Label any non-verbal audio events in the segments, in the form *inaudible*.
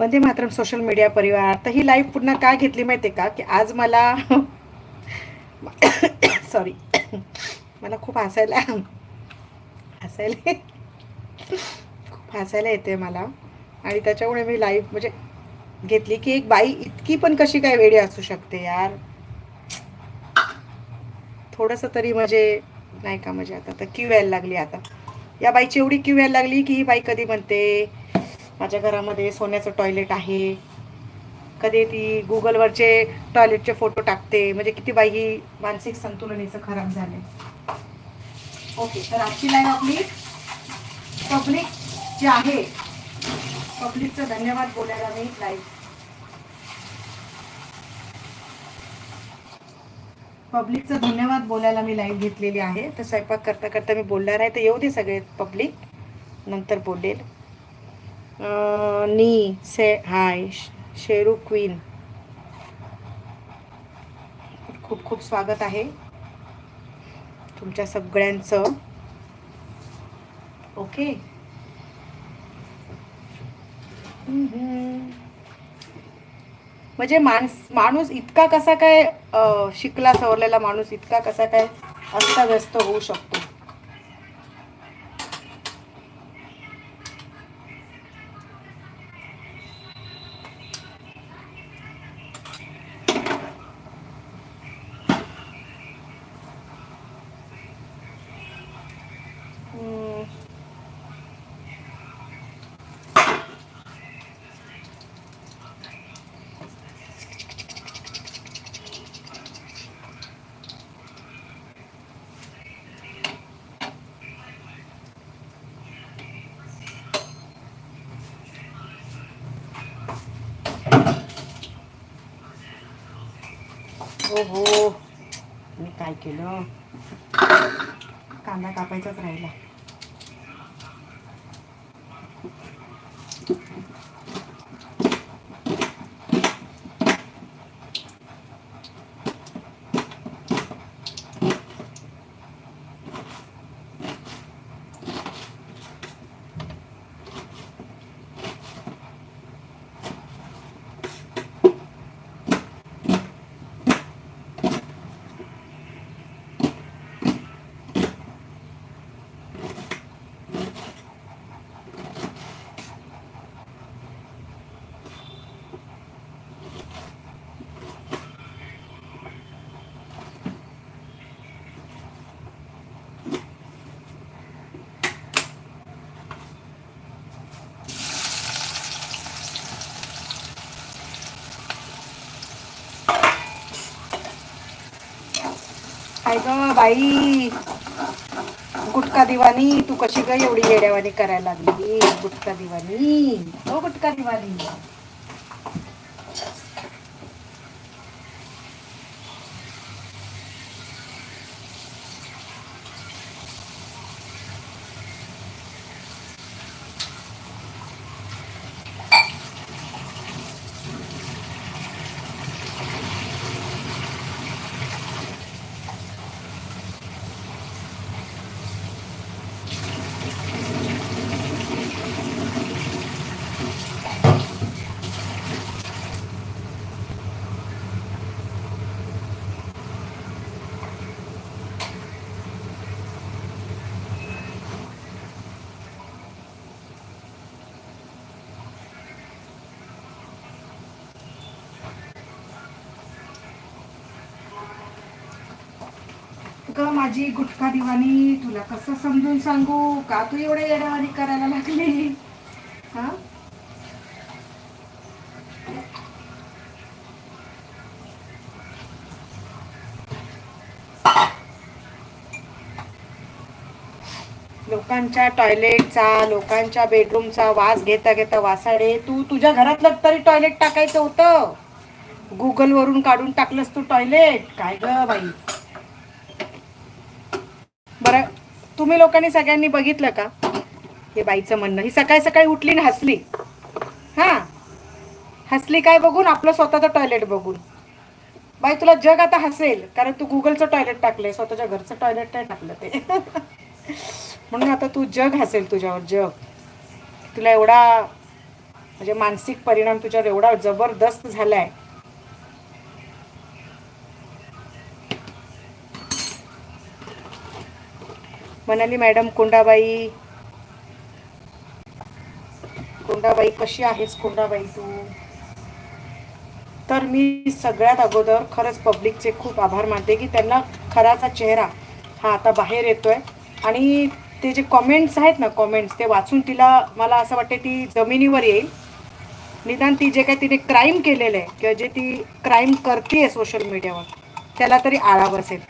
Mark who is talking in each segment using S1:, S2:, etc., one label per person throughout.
S1: Vande Mataram social media परिवार. तर ही live पुन्हा का घेतली माहिती आहे का? की आज मला *coughs* सॉरी *coughs* मला खूप हसायला *coughs* हसायला खूप हसायला येते मला. आणि त्याच्यामुळे मी लाईव्ह म्हणजे घेतली की एक बाई इतकी पण कशी काय वेळी असू शकते यार? थोडंसं तरी म्हणजे नाही का म्हणजे आता तर क्यू यायला लागली आता. या बाईची एवढी क्यू यायला लागली की ही बाई कधी म्हणते माझ्या घरामध्ये सोन्याचं टॉयलेट आहे. कधी ती गुगलवरचे टॉयलेटचे फोटो टाकते. म्हणजे किती बाई ही मानसिक संतुलनेचं खराब झालं ओके तर आजची लाईन आपली पब्लिक जे आहे पब्लिकचं धन्यवाद बोलायला मी लाईव्ह पब्लिकचं धन्यवाद बोलायला मी लाईव्ह घेतलेली आहे. तर स्वयंपाक करता करता मी बोलणार आहे. तर येऊ दे सगळे पब्लिक नंतर बोलेल. नी से हाय शेरू क्वीन खूप खूप स्वागत आहे तुमच्या सगळ्यांचं. ओके म्हणजे माणस माणूस इतका कसा काय शिकला सवरलेला माणूस इतका कसा काय अस्ताव्यस्त होऊ शकतो? हो, हो मी काय केलं? कांदा कापायचाच राहिला. काय ग बाई. गुटका दिवानी तू कशी ग एवढी येड्यावानी करायला लागली? गुटका दिवानी हो गुटका दिवाणी. माझी गुटखा दिवाणी? तुला कसं समजून सांगू? का तू एवढे येड्यावानी करायला लागली? हा? लोकांच्या टॉयलेटचा लोकांच्या बेडरूमचा वास घेता घेता वासाडे तू तुझ्या घरातलं तरी टॉयलेट टाकायचं होतं. गुगल वरून काढून टाकलंस तू टॉयलेट. काय ग बाई? बरं तुम्ही लोकांनी सगळ्यांनी बघितलं का? हे बाईचं म्हणणं. ही सकाळी सकाळी उठली आणि हसली. हां. हसली काय बघून? आपलं स्वतःचं टॉयलेट बघून. बाई तुला जग आता हसेल कारण तू गुगलचं टॉयलेट टाकलंय स्वतःच्या घरचं टॉयलेट नाही टाकलं ते. म्हणून आता तू जग हसेल तुझ्यावर जग. तुला एवढा म्हणजे मानसिक परिणाम तुझ्यावर एवढा जबरदस्त झाला आहे म्हणाली मॅडम कोंडाबाई कोंडाबाई कशी आहेस कोंडाबाई तू? तर मी सगळ्यात अगोदर खरंच पब्लिकचे खूप आभार मानते की त्यांना खराचा चेहरा हा आता बाहेर येतोय. आणि ते जे कॉमेंट्स आहेत ना कॉमेंट्स ते वाचून तिला मला असं वाटते ती जमिनीवर येईल. निदान ती जे काय तिने क्राईम केलेलं आहे किंवा जे ती क्राईम करते आहे सोशल मीडियावर त्याला तरी आळा बसेल.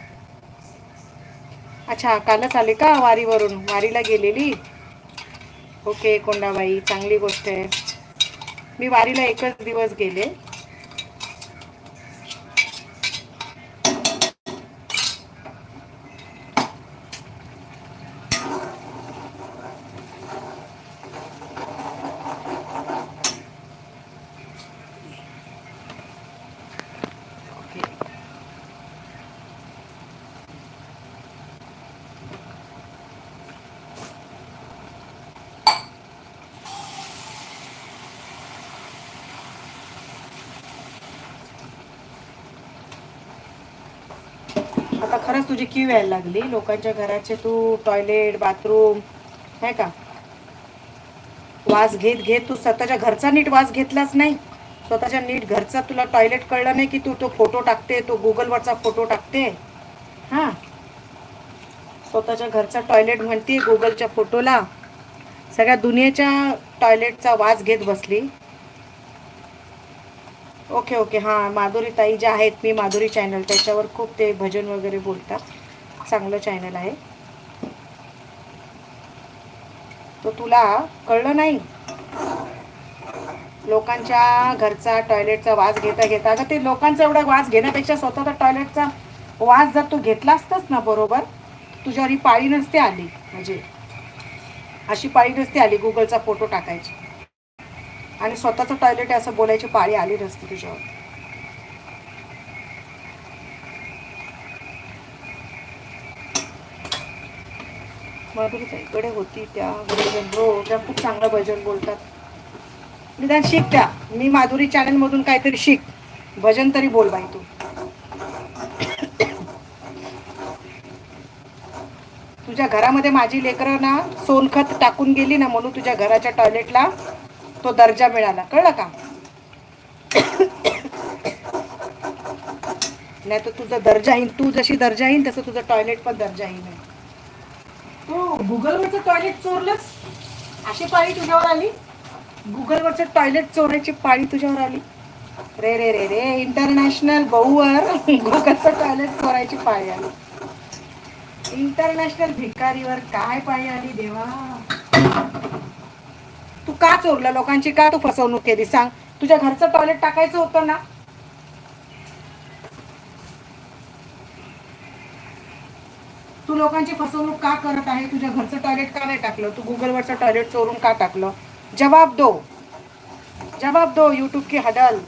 S1: अच्छा कालच आले का वारीवरून? वारीला गेलेली? ओके कोंडाबाई चांगली गोष्ट आहे. मी वारीला एकच दिवस गेले. आता खरंच तुझी क्यू यायला लागली. लोकांच्या घराचे तू टॉयलेट बाथरूम आहे का? वास घेत घेत तू स्वतःच्या घरचा नीट वास घेतलाच नाही. स्वतःच्या नीट घरचा तुला टॉयलेट कळलं नाही की तू तो फोटो टाकते तो गुगलवरचा फोटो टाकते. हां. स्वतःच्या घरचा टॉयलेट म्हणते गुगलच्या फोटोला सगळ्या दुनियेच्या टॉयलेटचा वास घेत बसली. Okay okay. हां माधुरी ताई ज्या आहेत मी माधुरी चॅनल त्याच्यावर खूप ते भजन वगैरे बोलतात. चांगलं चॅनल आहे. तो तुला कळलं नाही? लोकांच्या घरचा टॉयलेटचा वास घेता घेता अगं ते लोकांचा एवढा वास घेण्यापेक्षा स्वतःचा टॉयलेटचा वास जर तू घेतला असतास ना बरोबर तुझ्यावर ही पाळी नसते आली. म्हणजे अशी पाळी नसते आली गुगलचा फोटो टाकायची. आणि स्वतःचं टॉयलेट आहे असं बोलायची पाळी आली नसती तुझ्यावर. इकडे होती त्या भजन हो त्या खूप चांगलं भजन बोलतात. निदान शिक त्या मी माधुरी चॅनल मधून काहीतरी शिक. भजन तरी बोल बाई तू. तुझ्या घरामध्ये माझी लेकरं ना सोनखत टाकून गेली ना म्हणून तुझ्या घराच्या टॉयलेटला तो दर्जा मिळाला. कळलं का? नाही तर तुझा दर्जाहीन तू जशी दर्जाहीन तसं तुझं टॉयलेट पण दर्जाहीन आहे तू गुगलवरचं टॉयलेट चोरलंस? अशी पाळी तुझ्यावर आली? गुगलवरचं टॉयलेट चोरायची पाळी तुझ्यावर आली? रे रे रे रे इंटरनॅशनल बहुवर गुगलचं टॉयलेट चोरायची पाळी आली. इंटरनॅशनल भिकारीवर काय पाळी आली देवा? तू का चोरलं? लोकांची का तू फसवणूक केली? सांग. तुझ्या घरचं टॉयलेट टाकायचं होतं ना? तू लोकांची फसवणूक का करत आहे? तुझ्या घरचं टॉयलेट का नाही टाकलं? तू गुगलवरचं टॉयलेट चोरून का टाकलं? जवाब दो. जवाब दो यूट्यूब की हडल.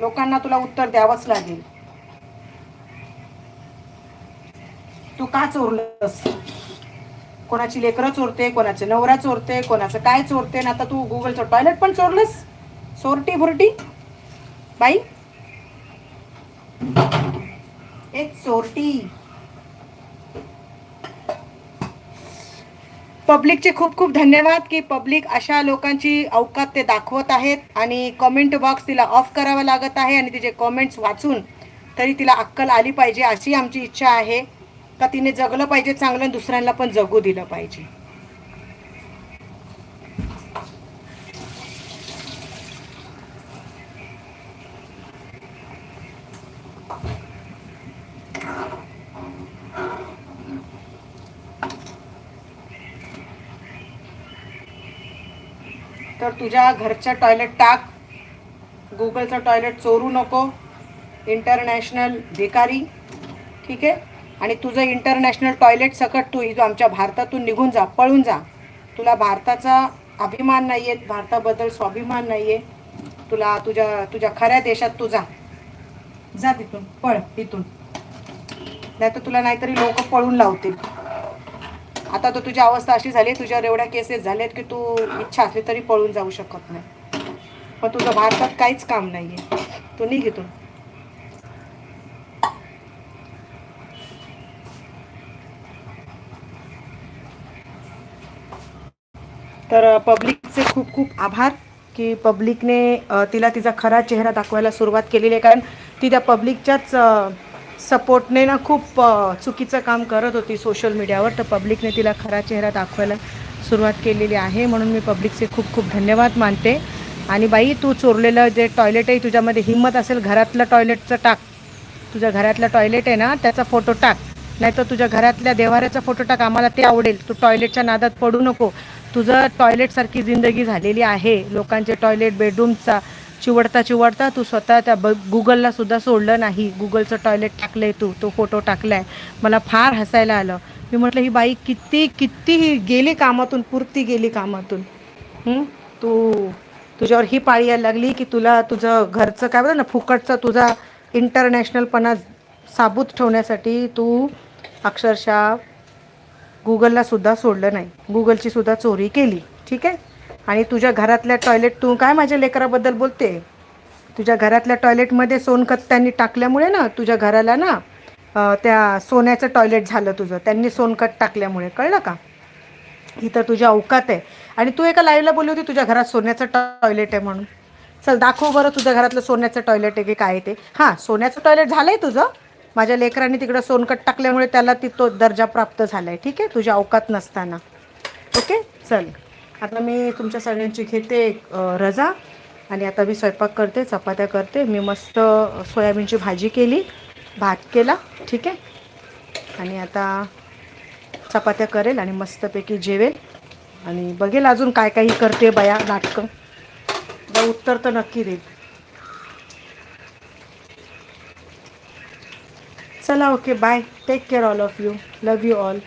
S1: लोकांना तुला उत्तर द्यावंच लागेल. तू का चोरलंस? कोणाची लेकरं चोरते कोणाचे नवरा चोरते कोणाचं काय चोरते ना आता तू गुगलचं टॉयलेट पण चोरलंस. चोरटी भुरटी. बाई. एक चोरटी पब्लिकचे खूप खूप धन्यवाद की पब्लिक अशा लोकांची अवकात ते दाखवत आहेत आणि कमेंट बॉक्स तिला ऑफ करावा लागत आहे आणि तिचे कमेंट्स वाचून तरी तिला अक्कल आली पाहिजे अशी आमची इच्छा आहे. का तिने जगलं पाहिजे चांगलं दुसऱ्यांना पण जगू दिलं पाहिजे. तर तुझ्या घरच्या टॉयलेट टाक. गुगलचं टॉयलेट चोरू नको. इंटरनॅशनल भिकारी. ठीक आहे? आणि तुझं इंटरनॅशनल टॉयलेट सकट तू इथं आमच्या भारतातून निघून जा पळून जा. तुला भारताचा अभिमान नाही आहे भारताबद्दल स्वाभिमान नाही आहे तुला तुझ्या तुझ्या खऱ्या देशात तू जा. जा तिथून पळ तिथून नाही तर तुला नाहीतरी लोक पळून लावतील. आता तर तुझी अवस्था अशी झाली तुझ्यावर एवढ्या केसेस झाल्यात की तू इच्छा असली तरी पळून जाऊ शकत नाही. पण तुझं भारतात काहीच काम नाही आहे तू निघ इथून. तर पब्लिकचे खूप खूप आभार की पब्लिकने तिला तिचा खरा चेहरा दाखवायला सुरुवात केलेली आहे. कारण ती त्या पब्लिकच्याच सपोर्टने ना खूप चुकीचं काम करत होती सोशल मीडियावर. तर पब्लिकने तिला खरा चेहरा दाखवायला सुरुवात केलेली आहे. म्हणून मी पब्लिकचे खूप खूप धन्यवाद मानते. आणि बाई तू चोरलेलं जे टॉयलेट आहे तुझ्यामध्ये हिंमत असेल घरातलं टॉयलेटचं टाक. तुझ्या घरातलं टॉयलेट आहे ना त्याचा फोटो टाक. नाही तर तुझ्या घरातल्या देवाऱ्याचा फोटो टाक. आम्हाला ते आवडेल. तू टॉयलेटच्या नादात पडू नको. तुझं टॉयलेटसारखी जिंदगी झालेली आहे. लोकांचे टॉयलेट बेडरूमचा चिवडता चिवडता तू स्वतः त्या ब गुगलला सुद्धा सोडलं नाही. गुगलचं टॉयलेट टाकलंय तू. तो फोटो टाकलाय. मला फार हसायला आलं. मी म्हटलं ही बाई किती किती ही गेली कामातून पुरती गेली कामातून. तू तुझ्यावर ही पाळी यायला लागली की तुला तुझं घरचं काय बरं ना फुकटचं तुझा इंटरनॅशनलपणा साबूत ठेवण्यासाठी तू अक्षरशः गुगलला सुद्धा सोडलं नाही. गुगलची सुद्धा चोरी केली. ठीक आहे? आणि तुझ्या घरातल्या टॉयलेट तू काय माझ्या लेकराबद्दल बोलते? तुझ्या घरातल्या टॉयलेटमध्ये सोनखत त्यांनी टाकल्यामुळे ना तुझ्या घराला ना त्या सोन्याचं टॉयलेट झालं तुझं. त्यांनी सोनखत टाकल्यामुळे. कळलं का? ही तर तुझ्या अवकात आहे. आणि तू एका लाईव्हला बोलली होती तुझ्या घरात सोन्याचं टॉयलेट आहे म्हणून. चल दाखव बरं तुझ्या घरातलं सोन्याचं टॉयलेट आहे की काय आहे ते. हां सोन्याचं टॉयलेट झालं आहे तुझं. माझ्या लेकरांनी तिकडं सोनकट टाकल्यामुळे त्याला ती तो दर्जा प्राप्त झाला आहे ठीक आहे? तुझ्या अवकात नसताना. ओके? चल. आता मी तुमच्या सगळ्यांची घेते रजा. आणि आता मी स्वयंपाक करते चपात्या करते. मी मस्त सोयाबीनची भाजी केली भात केला. ठीक आहे? आणि आता चपात्या करेल आणि मस्तपैकी जेवेल. आणि बघेल अजून काय काही करते बया नाटकं. उत्तर तर नक्की देईल. Sala, okay, bye. Take care all of you. Love you all.